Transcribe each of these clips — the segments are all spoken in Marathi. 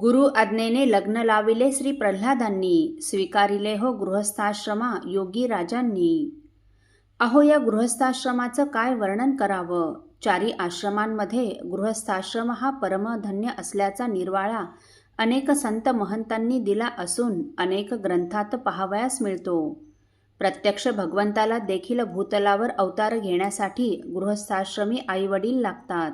गुरु आज्ञेने लग्न लाविले श्री प्रल्हादांनी. स्वीकारिले हो गृहस्थाश्रमा योगी राजांनी. अहो या गृहस्थाश्रमाचं काय वर्णन करावं? चारी आश्रमांमध्ये गृहस्थाश्रम हा परमधन्य असल्याचा निर्वाळा अनेक संत महंतांनी दिला असून अनेक ग्रंथात पाहावयास मिळतो. प्रत्यक्ष भगवंताला देखील भूतलावर अवतार घेण्यासाठी गृहस्थाश्रमी आईवडील लागतात.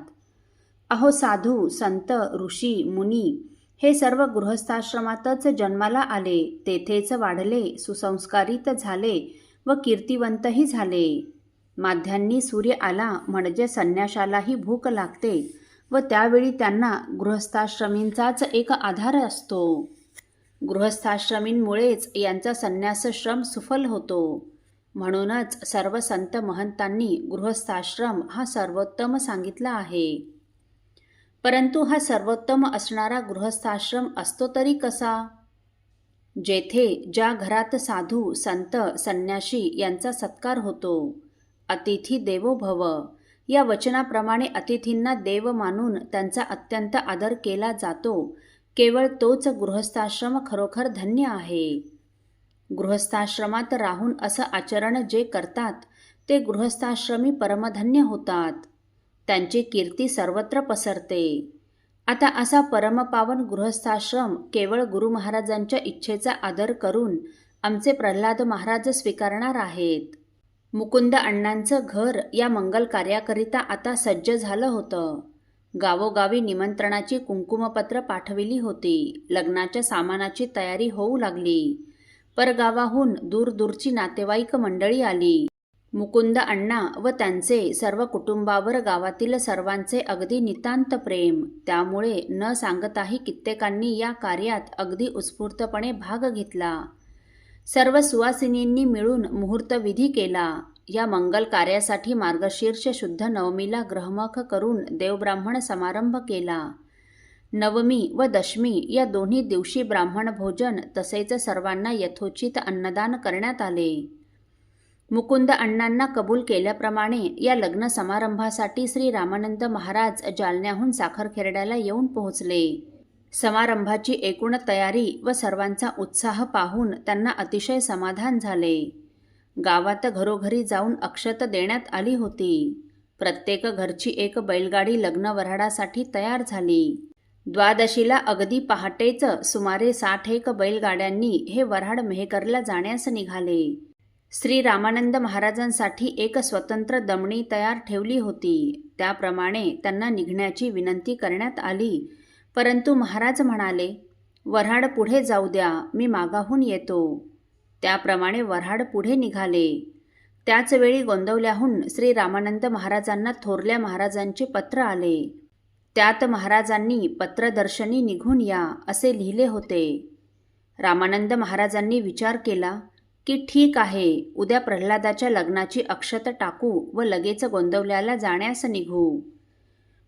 अहो साधू संत ऋषी मुनी हे सर्व गृहस्थाश्रमातच जन्माला आले. तेथेच वाढले सुसंस्कारित झाले व कीर्तिवंतही झाले. माध्यांनी सूर्य आला म्हणजे संन्याशालाही भूक लागते व त्यावेळी त्यांना गृहस्थाश्रमींचाच एक आधार असतो. गृहस्थाश्रमींमुळेच यांचा संन्यासश्रम सुफल होतो. म्हणूनच सर्व संत महंतांनी गृहस्थाश्रम हा सर्वोत्तम सांगितला आहे. परंतु हा सर्वोत्तम असणारा गृहस्थाश्रम असतो तरी कसा? जेथे ज्या घरात साधू संत संन्याशी यांचा सत्कार होतो अतिथी देवो भव या वचनाप्रमाणे अतिथींना देव मानून त्यांचा अत्यंत आदर केला जातो. केवळ तोच गृहस्थाश्रम खरोखर धन्य आहे. गृहस्थाश्रमात राहून असं आचरण जे करतात ते गृहस्थाश्रमी परमधन्य होतात. त्यांची कीर्ती सर्वत्र पसरते. आता असा परमपावन गृहस्थाश्रम केवळ गुरु महाराजांच्या इच्छेचा आदर करून आमचे प्रल्हाद महाराज स्वीकारणार आहेत. मुकुंद अण्णांचं घर या मंगल कार्याकरिता आता सज्ज झालं होतं. गावोगावी निमंत्रणाची कुंकुमपत्र पाठविली होती. लग्नाच्या सामानाची तयारी होऊ लागली. परगावाहून दूरदूरची नातेवाईक मंडळी आली. मुकुंद अण्णा व त्यांचे सर्व कुटुंबावर गावातील सर्वांचे अगदी नितांत प्रेम. त्यामुळे न सांगताही कित्येकांनी या कार्यात अगदी उत्स्फूर्तपणे भाग घेतला. सर्व सुवासिनींनी मिळून मुहूर्तविधी केला. या मंगल कार्यासाठी मार्गशीर्ष शुद्ध नवमीला ग्रहमख करून देवब्राह्मण समारंभ केला. नवमी व दशमी या दोन्ही दिवशी ब्राह्मण भोजन तसेच सर्वांना यथोचित अन्नदान करण्यात आले. मुकुंद अण्णांना कबूल केल्याप्रमाणे या लग्न समारंभासाठी श्री रामानंद महाराज जालन्याहून साखरखेरड्याला येऊन पोहोचले. समारंभाची एकूण तयारी व सर्वांचा उत्साह पाहून त्यांना अतिशय समाधान झाले. गावात घरोघरी जाऊन अक्षत देण्यात आली होती. प्रत्येक घरची एक बैलगाडी लग्न वऱ्हाडासाठी तयार झाली. द्वादशीला अगदी पहाटेच सुमारे साठ एक बैलगाड्यांनी हे वऱ्हाड मेहकरला जाण्यास निघाले. श्री रामानंद महाराजांसाठी एक स्वतंत्र दमणी तयार ठेवली होती. त्याप्रमाणे त्यांना निघण्याची विनंती करण्यात आली. परंतु महाराज म्हणाले वऱ्हाड पुढे जाऊ द्या मी मागाहून येतो. त्याप्रमाणे वऱ्हाड पुढे निघाले. त्याचवेळी गोंदवल्याहून श्री रामानंद महाराजांना थोरल्या महाराजांचे पत्र आले. त्यात महाराजांनी पत्रदर्शनी निघून या असे लिहिले होते. रामानंद महाराजांनी विचार केला की ठीक आहे उद्या प्रल्हादाच्या लग्नाची अक्षत टाकू व लगेच गोंदवल्याला जाण्यास निघू.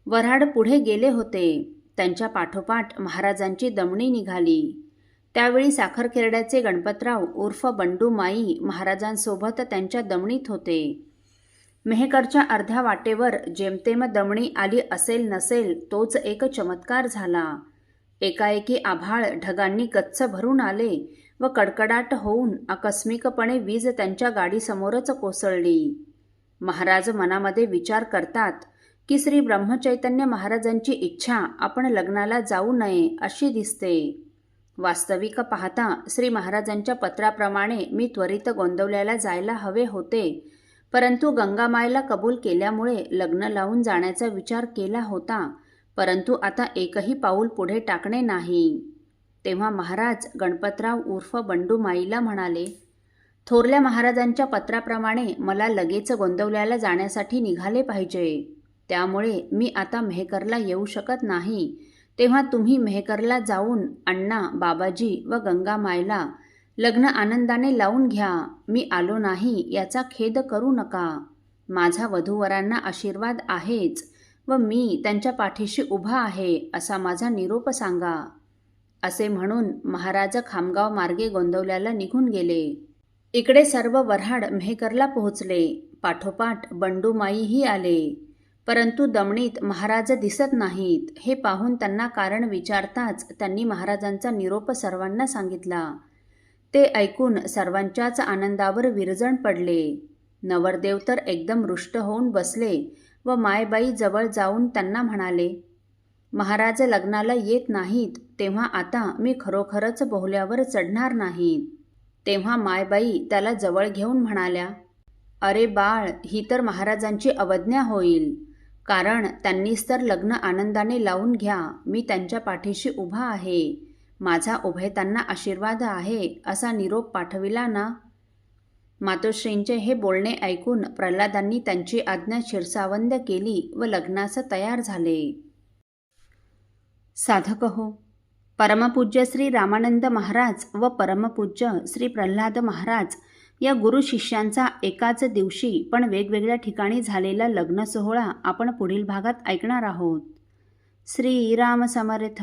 वऱ्हाड पुढे गेले होते. त्यांच्या पाठोपाठ महाराजांची दमणी निघाली. त्यावेळी साखरखेरड्याचे गणपतराव उर्फ बंडू माई महाराजांसोबत त्यांच्या दमणीत होते. मेहकरच्या अर्ध्या वाटेवर जेमतेम दमणी आली असेल नसेल तोच एक चमत्कार झाला. एकाएकी आभाळ ढगांनी गच्च भरून आले व कडकडाट होऊन आकस्मिकपणे वीज त्यांच्या गाडीसमोरच कोसळली. महाराज मनामध्ये विचार करतात की श्री ब्रह्मचैतन्य महाराजांची इच्छा आपण लग्नाला जाऊ नये अशी दिसते. वास्तविक पाहता श्री महाराजांच्या पत्राप्रमाणे मी त्वरित गोंदवल्याला जायला हवे होते परंतु गंगामायला कबूल केल्यामुळे लग्न लावून जाण्याचा विचार केला होता परंतु आता एकही पाऊल पुढे टाकणे नाही. तेव्हा महाराज गणपतराव उर्फ बंडू माईला म्हणाले थोरल्या महाराजांच्या पत्राप्रमाणे मला लगेच गोंदवल्याला जाण्यासाठी निघाले पाहिजे. त्यामुळे मी आता मेहकरला येऊ शकत नाही. तेव्हा तुम्ही मेहकरला जाऊन अण्णा बाबाजी व गंगामायला लग्न आनंदाने लावून घ्या. मी आलो नाही याचा खेद करू नका. माझा वधूवरांना आशीर्वाद आहेच व मी त्यांच्या पाठीशी उभा आहे असा माझा निरोप सांगा. असे म्हणून महाराज खामगाव मार्गे गोंदवल्याला निघून गेले. इकडे सर्व वऱ्हाड मेहकरला पोहोचले. पाठोपाठ बंडूमाईही आले. परंतु दमणीत महाराज दिसत नाहीत. हे पाहून त्यांना कारण विचारताच त्यांनी महाराजांचा निरोप सर्वांना सांगितला. ते ऐकून सर्वांच्याच आनंदावर विरजण पडले. नवरदेव तर एकदम रुष्ट होऊन बसले व मायबाई जवळ जाऊन त्यांना म्हणाले महाराज लग्नाला येत नाहीत तेव्हा आता मी खरोखरच बोहल्यावर चढणार नाहीत. तेव्हा मायबाई त्याला जवळ घेऊन म्हणाल्या अरे बाळ ही तर महाराजांची अवज्ञा होईल. कारण त्यांनीच तर लग्न आनंदाने लावून घ्या. मी त्यांच्या पाठीशी उभा आहे. माझा उभयतांना आशीर्वाद आहे असा निरोप पाठविला ना? मातोश्रींचे हे बोलणे ऐकून प्रल्हादांनी त्यांची आज्ञा शिरसावंद केली व लग्नास तयार झाले. साधक हो. परमपूज्य श्री रामानंद महाराज व परमपूज्य श्री प्रल्हाद महाराज या गुरु शिष्यांचा एकाच दिवशी पण वेगवेगळ्या ठिकाणी झालेला लग्न सोहळा आपण पुढील भागात ऐकणार आहोत. श्रीराम समर्थ.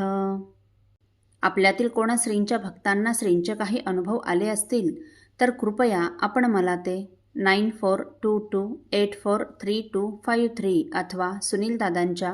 आपल्यातील कोणा श्रींच्या भक्तांना श्रींचे काही अनुभव आले असतील तर कृपया आपण मला ते nine four two two eight four three two five three अथवा सुनील दादांच्या